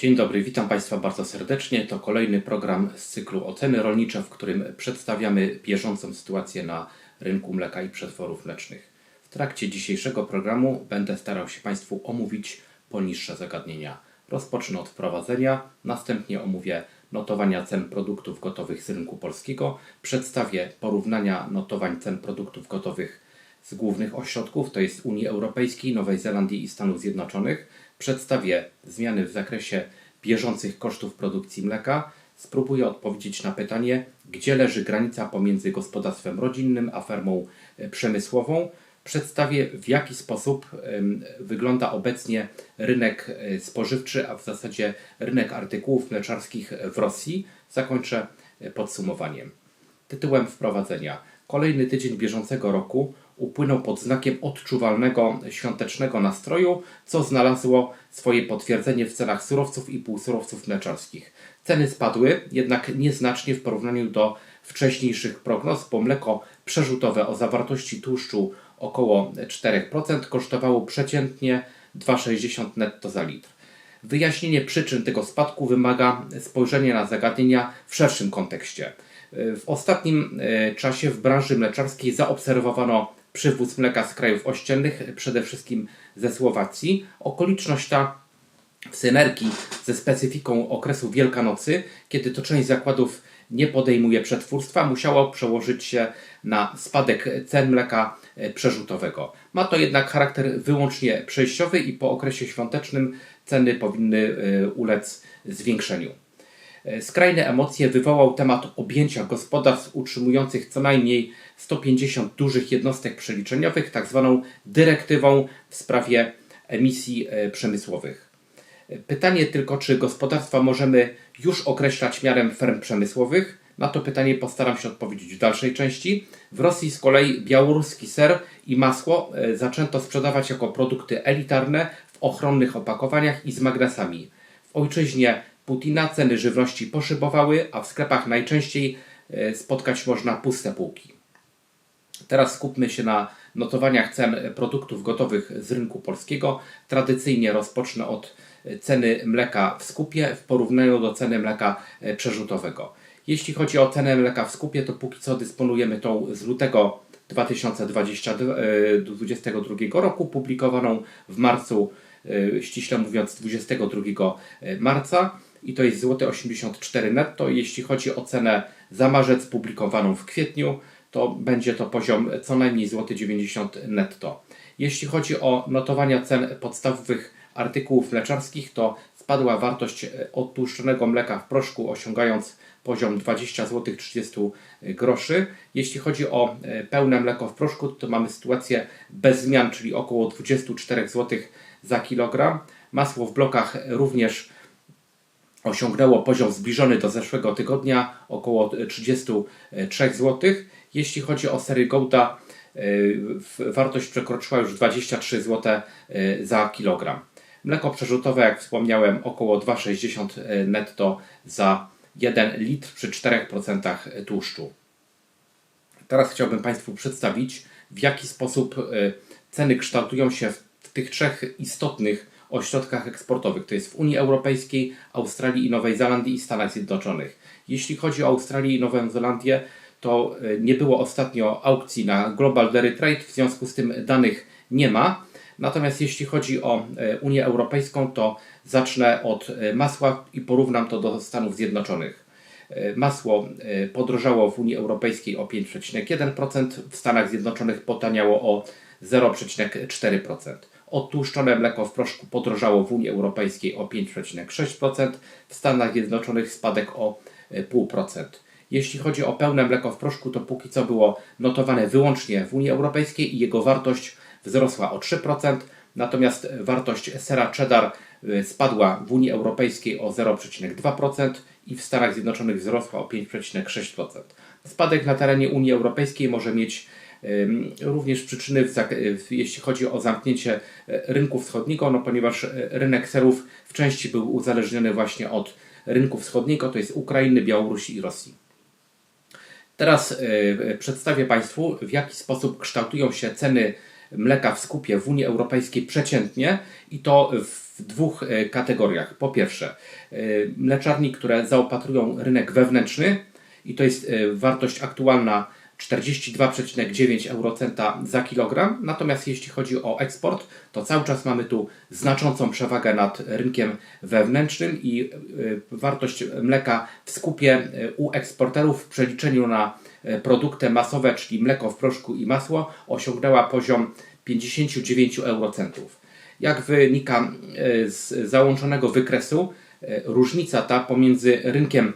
Dzień dobry, witam Państwa bardzo serdecznie. To kolejny program z cyklu Oceny Rolnicze, w którym przedstawiamy bieżącą sytuację na rynku mleka i przetworów mlecznych. W trakcie dzisiejszego programu będę starał się Państwu omówić poniższe zagadnienia. Rozpocznę od wprowadzenia, następnie omówię notowania cen produktów gotowych z rynku polskiego, przedstawię porównania notowań cen produktów gotowych z głównych ośrodków, to jest Unii Europejskiej, Nowej Zelandii i Stanów Zjednoczonych. Przedstawię zmiany w zakresie bieżących kosztów produkcji mleka. Spróbuję odpowiedzieć na pytanie, gdzie leży granica pomiędzy gospodarstwem rodzinnym a fermą e, przemysłową. Przedstawię, w jaki sposób wygląda obecnie rynek e, spożywczy, a w zasadzie rynek artykułów mleczarskich w Rosji. Zakończę e, podsumowaniem. Tytułem wprowadzenia. Kolejny tydzień bieżącego roku upłynął pod znakiem odczuwalnego świątecznego nastroju, co znalazło swoje potwierdzenie w cenach surowców i półsurowców mleczarskich. Ceny spadły, jednak nieznacznie w porównaniu do wcześniejszych prognoz, bo mleko przerzutowe o zawartości tłuszczu około 4% kosztowało przeciętnie 2,60 netto za litr. Wyjaśnienie przyczyn tego spadku wymaga spojrzenia na zagadnienia w szerszym kontekście. W ostatnim e, czasie w branży mleczarskiej zaobserwowano przywóz mleka z krajów ościennych, przede wszystkim ze Słowacji. Okoliczność ta w synergii ze specyfiką okresu Wielkanocy, kiedy to część zakładów nie podejmuje przetwórstwa, musiało przełożyć się na spadek cen mleka e, przerzutowego. Ma to jednak charakter wyłącznie przejściowy i po okresie świątecznym ceny powinny e, ulec zwiększeniu. E, Skrajne emocje wywołał temat objęcia gospodarstw utrzymujących co najmniej 150 dużych jednostek przeliczeniowych, tak zwaną dyrektywą w sprawie emisji e, przemysłowych. E, Pytanie tylko, czy gospodarstwa możemy już określać miarem ferm przemysłowych? Na to pytanie postaram się odpowiedzieć w dalszej części. W Rosji z kolei białoruski ser i masło zaczęto sprzedawać jako produkty elitarne w ochronnych opakowaniach i z magnesami. W ojczyźnie Putina ceny żywności poszybowały, a w sklepach najczęściej e, spotkać można puste półki. Teraz skupmy się na notowaniach cen produktów gotowych z rynku polskiego. Tradycyjnie rozpocznę od ceny mleka w skupie w porównaniu do ceny mleka e, przerzutowego. Jeśli chodzi o cenę mleka w skupie, to póki co dysponujemy tą z lutego 2022 roku, publikowaną w marcu, e, ściśle mówiąc 22 marca i to jest złote 84 netto. Jeśli chodzi o cenę za marzec publikowaną w kwietniu, to będzie to poziom co najmniej złoty 90 netto. Jeśli chodzi o notowania cen podstawowych artykułów mleczarskich, to spadła wartość odtłuszczonego mleka w proszku, osiągając poziom 20 zł 30 groszy. Jeśli chodzi o e, pełne mleko w proszku, to mamy sytuację bez zmian, czyli około 24 zł za kilogram. Masło w blokach również osiągnęło poziom zbliżony do zeszłego tygodnia, około 33 zł. Jeśli chodzi o sery Gouda, wartość przekroczyła już 23 zł za kilogram. Mleko przerzutowe, jak wspomniałem, około 2,60 netto za 1 litr przy 4% tłuszczu. Teraz chciałbym Państwu przedstawić, w jaki sposób ceny kształtują się w tych trzech istotnych ośrodkach eksportowych. To jest w Unii Europejskiej, Australii i Nowej Zelandii i Stanach Zjednoczonych. Jeśli chodzi o Australię i Nową Zelandię, to nie było ostatnio aukcji na Global Dairy Trade, w związku z tym danych nie ma. Natomiast jeśli chodzi o Unię Europejską, to zacznę od masła i porównam to do Stanów Zjednoczonych. Masło podrożało w Unii Europejskiej o 5,1%, w Stanach Zjednoczonych potaniało o 0,4%. Odtłuszczone mleko w proszku podrożało w Unii Europejskiej o 5,6%, w Stanach Zjednoczonych spadek o 0,5%. Jeśli chodzi o pełne mleko w proszku, to póki co było notowane wyłącznie w Unii Europejskiej i jego wartość wzrosła o 3%, natomiast wartość sera cheddar spadła w Unii Europejskiej o 0,2% i w Stanach Zjednoczonych wzrosła o 5,6%. Spadek na terenie Unii Europejskiej może mieć również przyczyny, jeśli chodzi o zamknięcie rynku wschodniego, no ponieważ rynek serów w części był uzależniony właśnie od rynku wschodniego, to jest Ukrainy, Białorusi i Rosji. Teraz przedstawię Państwu, w jaki sposób kształtują się ceny mleka w skupie w Unii Europejskiej przeciętnie i to w dwóch e, kategoriach. Po pierwsze, e, mleczarni, które zaopatrują rynek wewnętrzny i to jest e, wartość aktualna 42,9 eurocenta za kilogram. Natomiast jeśli chodzi o eksport, to cały czas mamy tu znaczącą przewagę nad rynkiem wewnętrznym i wartość mleka w skupie u eksporterów w przeliczeniu na produkty masowe, czyli mleko w proszku i masło, osiągnęła poziom 59 eurocentów. Jak wynika z załączonego wykresu, różnica ta pomiędzy rynkiem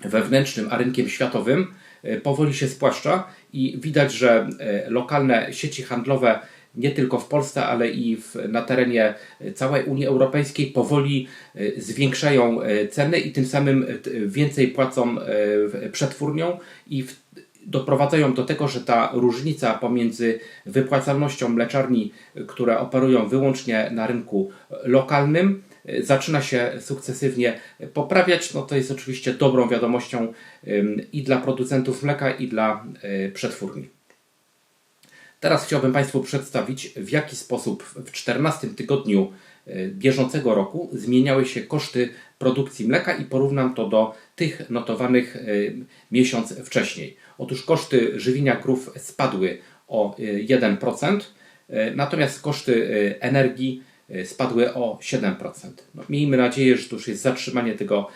wewnętrznym a rynkiem światowym powoli się spłaszcza i widać, że lokalne sieci handlowe nie tylko w Polsce, ale i w, na terenie całej Unii Europejskiej powoli zwiększają ceny i tym samym więcej płacą przetwórnią i w doprowadzają do tego, że ta różnica pomiędzy wypłacalnością mleczarni, które operują wyłącznie na rynku lokalnym, zaczyna się sukcesywnie poprawiać. No to jest oczywiście dobrą wiadomością i dla producentów mleka, i dla e, przetwórni. Teraz chciałbym Państwu przedstawić, w jaki sposób w 14 tygodniu e, bieżącego roku zmieniały się koszty produkcji mleka i porównam to do tych notowanych miesiąc wcześniej. Otóż koszty żywienia krów spadły o 1%, e, e, natomiast koszty energii spadły o 7%. No, miejmy nadzieję, że to już jest zatrzymanie tego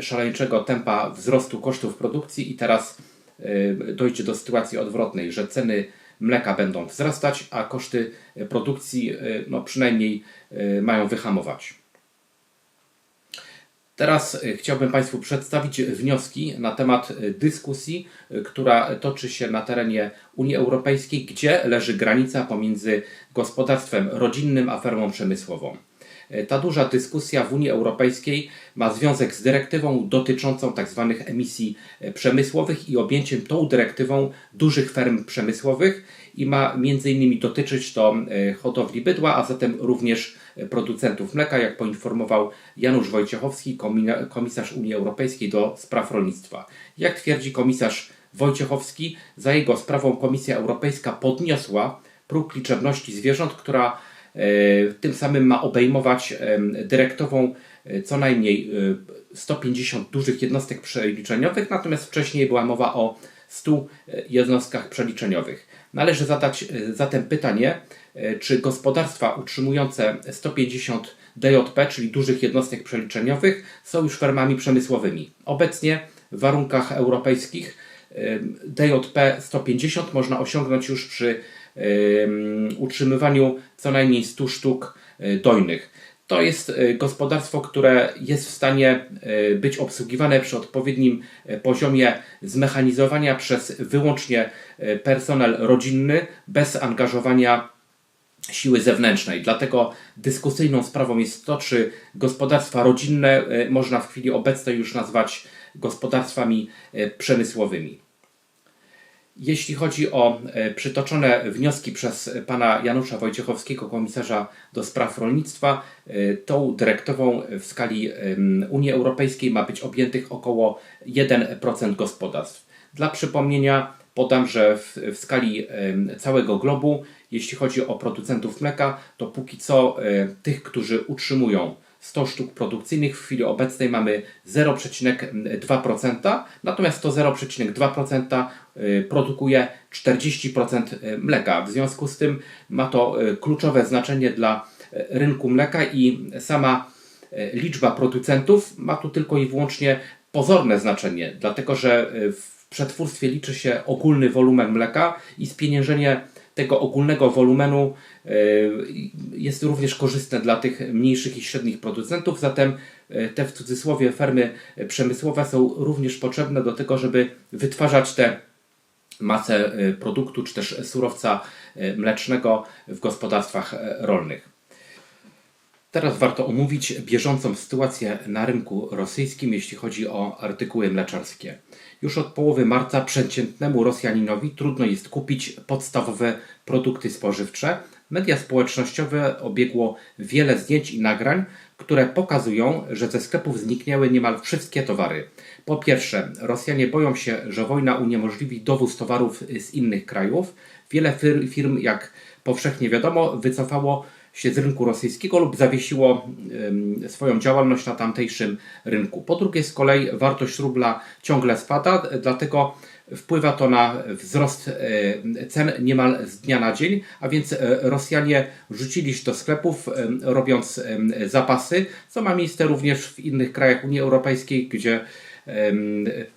szaleńczego tempa wzrostu kosztów produkcji i teraz dojdzie do sytuacji odwrotnej, że ceny mleka będą wzrastać, a koszty produkcji no, przynajmniej mają wyhamować. Teraz e, chciałbym Państwu przedstawić wnioski na temat e, dyskusji, e, która toczy się na terenie Unii Europejskiej, gdzie leży granica pomiędzy gospodarstwem rodzinnym a fermą przemysłową. Ta duża dyskusja w Unii Europejskiej ma związek z dyrektywą dotyczącą tzw. Tak emisji przemysłowych i objęciem tą dyrektywą dużych ferm przemysłowych i ma m.in. dotyczyć to hodowli bydła, a zatem również producentów mleka, jak poinformował Janusz Wojciechowski, komisarz Unii Europejskiej do spraw rolnictwa. Jak twierdzi komisarz Wojciechowski, za jego sprawą Komisja Europejska podniosła próg liczebności zwierząt, która e, tym samym ma obejmować dyrektową e, co najmniej 150 e, dużych jednostek przeliczeniowych, natomiast wcześniej była mowa o 100 jednostkach przeliczeniowych. Należy zadać zatem pytanie, E, czy gospodarstwa utrzymujące 150 DJP, czyli dużych jednostek przeliczeniowych, są już fermami przemysłowymi. Obecnie w warunkach europejskich e, DJP 150 można osiągnąć już przy utrzymywaniu co najmniej 100 sztuk e, dojnych. To jest gospodarstwo, które jest w stanie być obsługiwane przy odpowiednim poziomie zmechanizowania przez wyłącznie personel rodzinny, bez angażowania siły zewnętrznej. Dlatego dyskusyjną sprawą jest to, czy gospodarstwa rodzinne e, można w chwili obecnej już nazwać gospodarstwami e, przemysłowymi. Jeśli chodzi o e, przytoczone wnioski przez pana Janusza Wojciechowskiego, komisarza do spraw rolnictwa, tą dyrektową w skali Unii Europejskiej ma być objętych około 1% gospodarstw. Dla przypomnienia podam, że w, w skali całego globu jeśli chodzi o producentów mleka, to póki co e, tych, którzy utrzymują 100 sztuk produkcyjnych, w chwili obecnej mamy 0,2%, natomiast to 0,2% e, produkuje 40% e, mleka. W związku z tym ma to kluczowe znaczenie dla rynku mleka i sama liczba producentów ma tu tylko i wyłącznie pozorne znaczenie, dlatego że w przetwórstwie liczy się ogólny wolumen mleka i spieniężenie tego ogólnego wolumenu jest również korzystne dla tych mniejszych i średnich producentów, zatem e, te w cudzysłowie fermy przemysłowe są również potrzebne do tego, żeby wytwarzać tę masę e, produktu czy też surowca mlecznego w gospodarstwach rolnych. Teraz warto omówić bieżącą sytuację na rynku rosyjskim, jeśli chodzi o artykuły mleczarskie. Już od połowy marca przeciętnemu Rosjaninowi trudno jest kupić podstawowe produkty spożywcze. Media społecznościowe obiegło wiele zdjęć i nagrań, które pokazują, że ze sklepów zniknęły niemal wszystkie towary. Po pierwsze, Rosjanie boją się, że wojna uniemożliwi dowóz towarów z innych krajów. Wiele firm, jak powszechnie wiadomo, wycofało się z rynku rosyjskiego lub zawiesiło em, swoją działalność na tamtejszym rynku. Po drugie, z kolei wartość rubla ciągle spada, dlatego wpływa to na wzrost e, cen niemal z dnia na dzień, a więc e, Rosjanie rzucili się do sklepów, em, robiąc zapasy, co ma miejsce również w innych krajach Unii Europejskiej, gdzie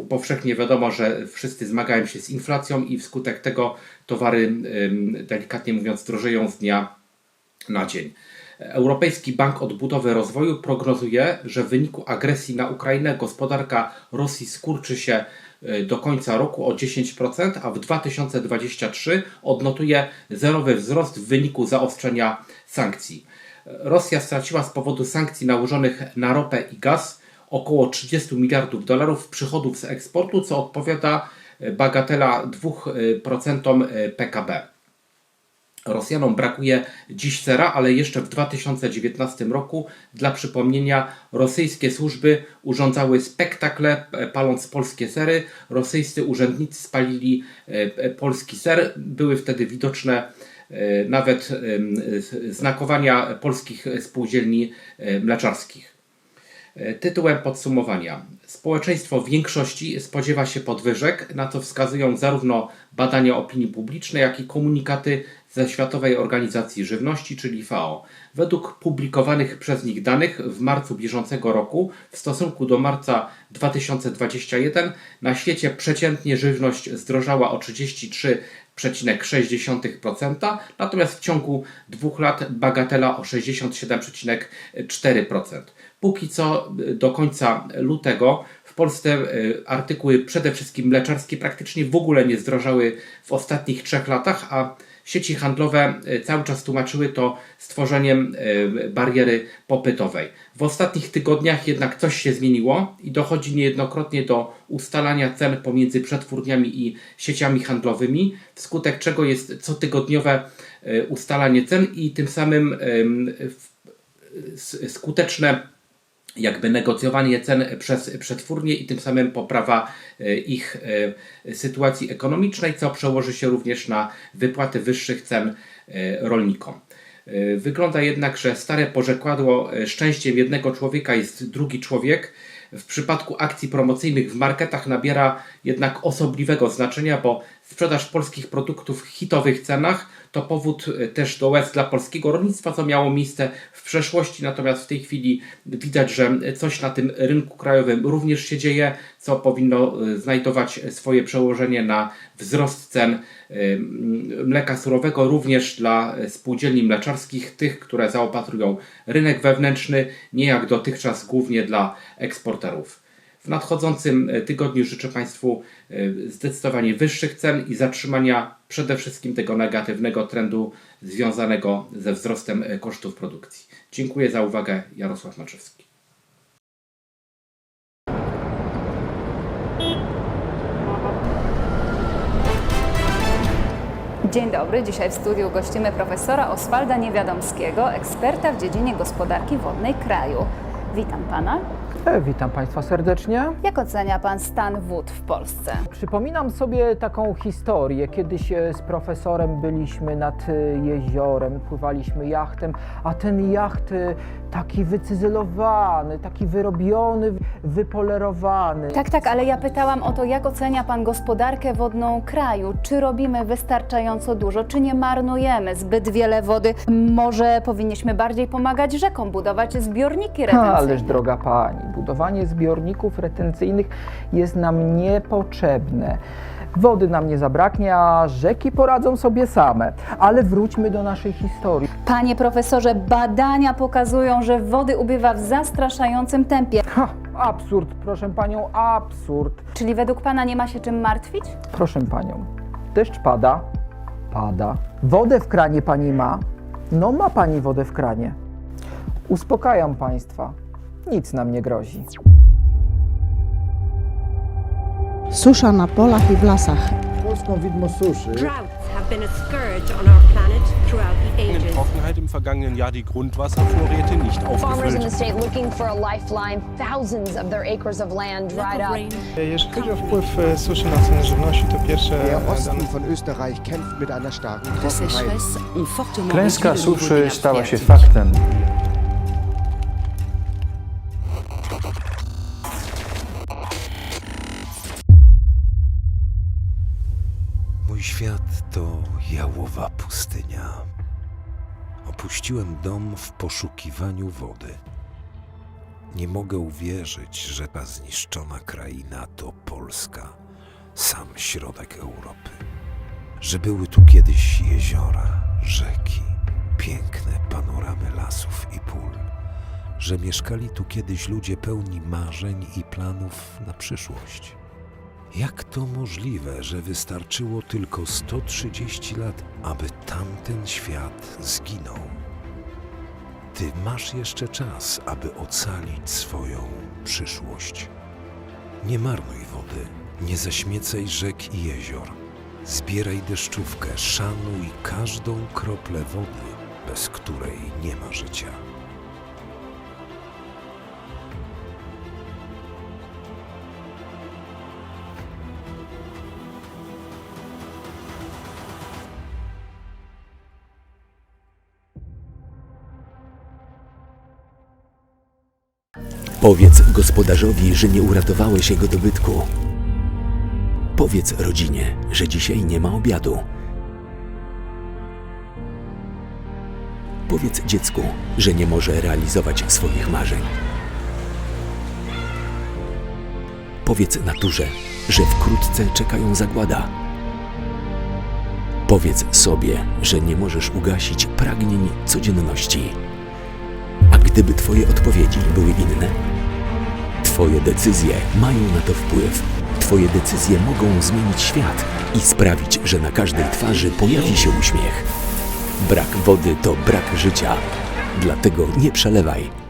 powszechnie wiadomo, że wszyscy zmagają się z inflacją i wskutek tego towary, delikatnie mówiąc, drożeją z dnia na dzień. Europejski Bank Odbudowy i Rozwoju prognozuje, że w wyniku agresji na Ukrainę gospodarka Rosji skurczy się y, do końca roku o 10%, a w 2023 odnotuje zerowy wzrost w wyniku zaostrzenia sankcji. Rosja straciła z powodu sankcji nałożonych na ropę i gaz około 30 miliardów dolarów przychodów z eksportu, co odpowiada y, bagatela 2% PKB. Rosjanom brakuje dziś sera, ale jeszcze w 2019 roku, dla przypomnienia, rosyjskie służby urządzały spektakle e, paląc polskie sery. Rosyjscy urzędnicy spalili e, e, polski ser. Były wtedy widoczne nawet znakowania polskich spółdzielni mleczarskich. E, Tytułem podsumowania. Społeczeństwo w większości spodziewa się podwyżek, na co wskazują zarówno badania opinii publicznej, jak i komunikaty ze Światowej Organizacji Żywności, czyli FAO. Według publikowanych przez nich danych w marcu bieżącego roku w stosunku do marca 2021 na świecie przeciętnie żywność zdrożała o 33,6%, natomiast w ciągu dwóch lat bagatela o 67,4%. Póki co y, do końca lutego w Polsce y, artykuły przede wszystkim mleczarskie praktycznie w ogóle nie zdrożały w ostatnich trzech latach, a sieci handlowe y, cały czas tłumaczyły to stworzeniem y, bariery popytowej. W ostatnich tygodniach jednak coś się zmieniło i dochodzi niejednokrotnie do ustalania cen pomiędzy przetwórniami i sieciami handlowymi, wskutek czego jest cotygodniowe y, ustalanie cen i tym samym skuteczne jakby negocjowanie cen przez przetwórnie i tym samym poprawa e, ich e, sytuacji ekonomicznej, co przełoży się również na wypłaty wyższych cen e, rolnikom. Wygląda jednak, że stare porzekładło szczęściem jednego człowieka jest drugi człowiek. W przypadku akcji promocyjnych w marketach nabiera jednak osobliwego znaczenia, bo sprzedaż polskich produktów w hitowych cenach to powód e, też do łez dla polskiego rolnictwa, co miało miejsce w przeszłości, natomiast w tej chwili widać, że coś na tym rynku krajowym również się dzieje, co powinno e, znajdować swoje przełożenie na wzrost cen e, mleka surowego, również dla spółdzielni mleczarskich, tych, które zaopatrują rynek wewnętrzny, nie jak dotychczas głównie dla eksporterów. W nadchodzącym e, tygodniu życzę Państwu e, zdecydowanie wyższych cen i zatrzymania przede wszystkim tego negatywnego trendu związanego ze wzrostem e, kosztów produkcji. Dziękuję za uwagę. Jarosław Maczewski. Dzień dobry. Dzisiaj w studiu gościmy profesora Oswalda Niewiadomskiego, eksperta w dziedzinie gospodarki wodnej kraju. Witam pana. Witam Państwa serdecznie. Jak ocenia pan stan wód w Polsce? Przypominam sobie taką historię. Kiedyś e, z profesorem byliśmy nad e, jeziorem, pływaliśmy jachtem, a ten jacht e, taki wycyzelowany, taki wyrobiony, wypolerowany. Tak, tak, ale ja pytałam o to, jak ocenia pan gospodarkę wodną kraju? Czy robimy wystarczająco dużo, czy nie marnujemy zbyt wiele wody? Może powinniśmy bardziej pomagać rzekom, budować zbiorniki retencyjne? Ależ droga pani, budowanie zbiorników retencyjnych jest nam niepotrzebne. Wody nam nie zabraknie, a rzeki poradzą sobie same. Ale wróćmy do naszej historii. Panie profesorze, badania pokazują, że wody ubywa w zastraszającym tempie. Ha, absurd, proszę panią, absurd. Czyli według pana nie ma się czym martwić? Proszę panią, deszcz pada, pada. Wodę w kranie pani ma? No ma pani wodę w kranie. Uspokajam państwa, nic nam nie grozi. Susza na polach i w lasach. polską widmo suszy Droughts have been a scourge on our planet throughout the In ages. Trockenheit im vergangenen Jahr die Grundwasservorräte nicht Farmers in aufgefüllt. the state looking for a lifeline. Thousands of their acres of land dried up. Jeżeli chodzi o wpływ e, suszy na ceny żywności, to pierwsze Der Osten von Österreich kämpft mit einer starken Trockenheit. Klęska suszy stała się faktem. Pustynia. Opuściłem dom w poszukiwaniu wody. Nie mogę uwierzyć, że ta zniszczona kraina to Polska, sam środek Europy. Że były tu kiedyś jeziora, rzeki, piękne panoramy lasów i pól. Że mieszkali tu kiedyś ludzie pełni marzeń i planów na przyszłość. Jak to możliwe, że wystarczyło tylko 130 lat, aby tamten świat zginął? Ty masz jeszcze czas, aby ocalić swoją przyszłość. Nie marnuj wody, nie zaśmiecaj rzek i jezior. Zbieraj deszczówkę, szanuj każdą kroplę wody, bez której nie ma życia. Powiedz gospodarzowi, że nie uratowałeś jego dobytku. Powiedz rodzinie, że dzisiaj nie ma obiadu. Powiedz dziecku, że nie może realizować swoich marzeń. Powiedz naturze, że wkrótce czekają zagłada. Powiedz sobie, że nie możesz ugasić pragnień codzienności. A gdyby Twoje odpowiedzi były inne? Twoje decyzje mają na to wpływ. Twoje decyzje mogą zmienić świat i sprawić, że na każdej twarzy pojawi się uśmiech. Brak wody to brak życia. Dlatego nie przelewaj.